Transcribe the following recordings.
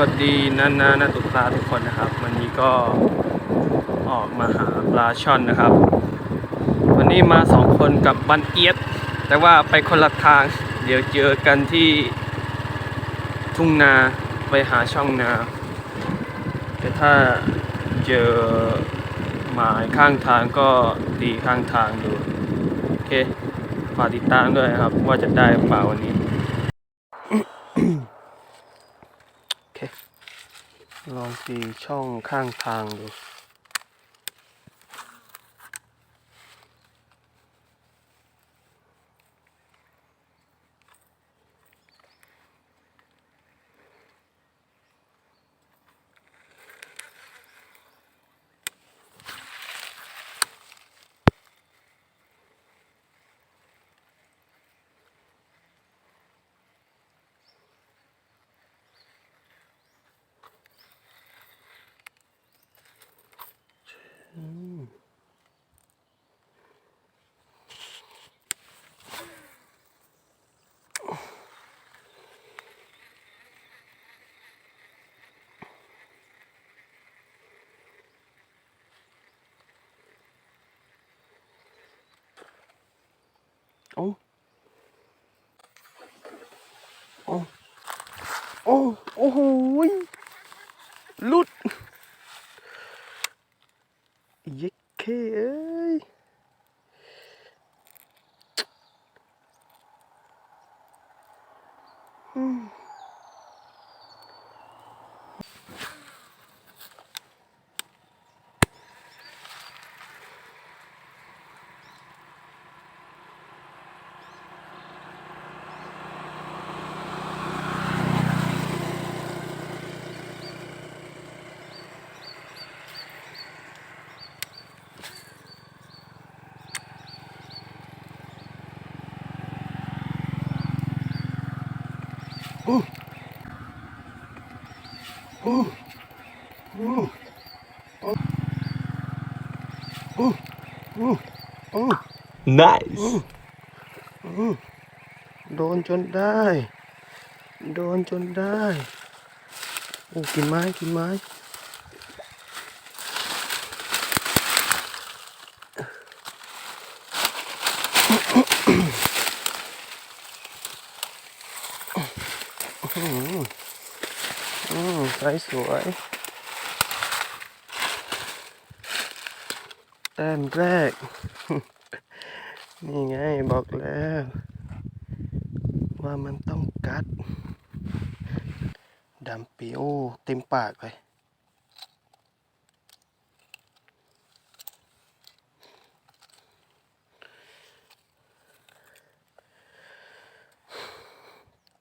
วัสดีนานานาตุปลาทุกคนนะครับ วันนี้ก็ออกมาหาปลาช่อนนะครับ วันนี้มาสองคนกับบันเอียด แต่ว่าไปคนละทาง เดี๋ยวเจอกันที่ทุ่งนาไปหาช่องนา แต่ถ้าเจอหมายข้างทางก็ดีข้างทางดูโอเคฝากติดตามด้วยครับว่าจะได้เปล่าวันนี้ โอเค ลองตีช่องข้างทางดู โอ้โอ้โอ้โอ้โหยลุดเย็ดเคเอ้ยม อืม Nice. โดนจนได้ โดนจนได้ โอ้กินไม้ กินไม้ อืมอืมไซ ส์สวยแต้มแรก นี่ไงบอกแล้ว ว่ามันต้องกัดดำปีโอเต็มปากเลย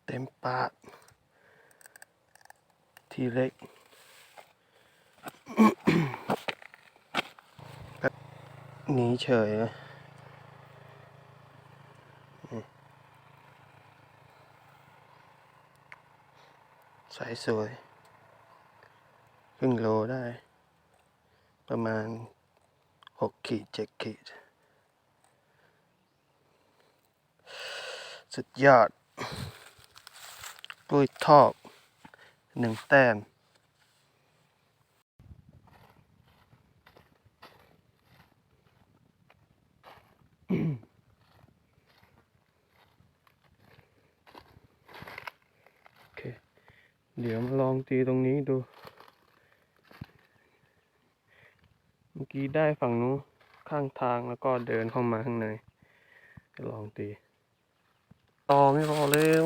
เต็มปาก ทีเล็ก หนีเฉยสายสวยครึ่งโลได้ ประมาณหกขีดเจ็ดขีด สุดยอดกล้วยทอด หนึ่งแต้มโอเค เดี๋ยวมาลองตีตรงนี้ดู เมื่อกี้ได้ฝั่งนู้นข้างทางแล้วก็เดินเข้ามาข้างในลองตี ต่อไม่รอเร็ว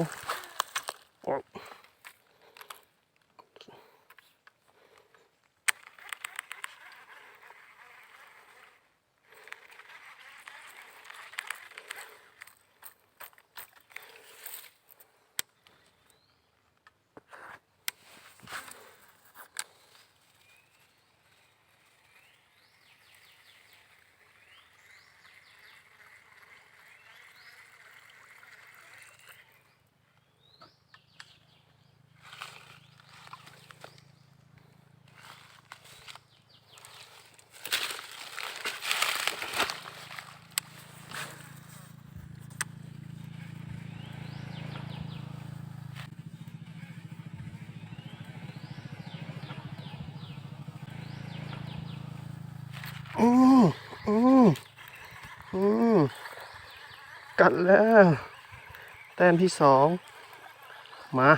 อืมอืมอืมกัดแล้ว แต้มที่สองมา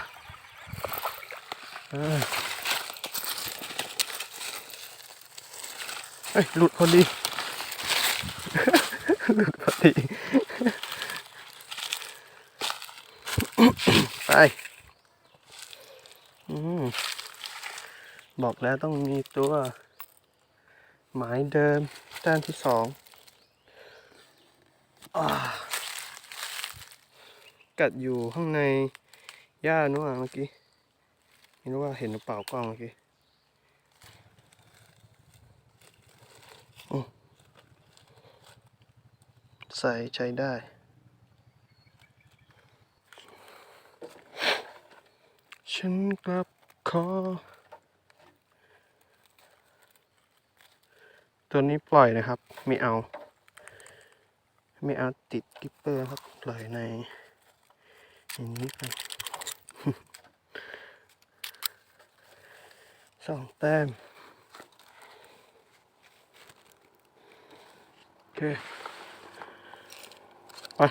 เฮ้ยหลุดพอดีหลุดพอดีไปอบอกแล้วต้องมีตัว หมายเดิมด้านที่สองอกัดอยู่ข้างในหญ้านู่นอะเมื่อกี้ไม่รู้ว่าเห็นหรือเปล่ากล้องเมื่อกี้ใส่ใช้ได้ฉันกลับขอ ตัวนี้ปล่อยนะครับ ไม่เอา ไม่เอาติดกิปเปอร์ครับปล่อยในอย่างนี้ไปสองแต้มโอเคไป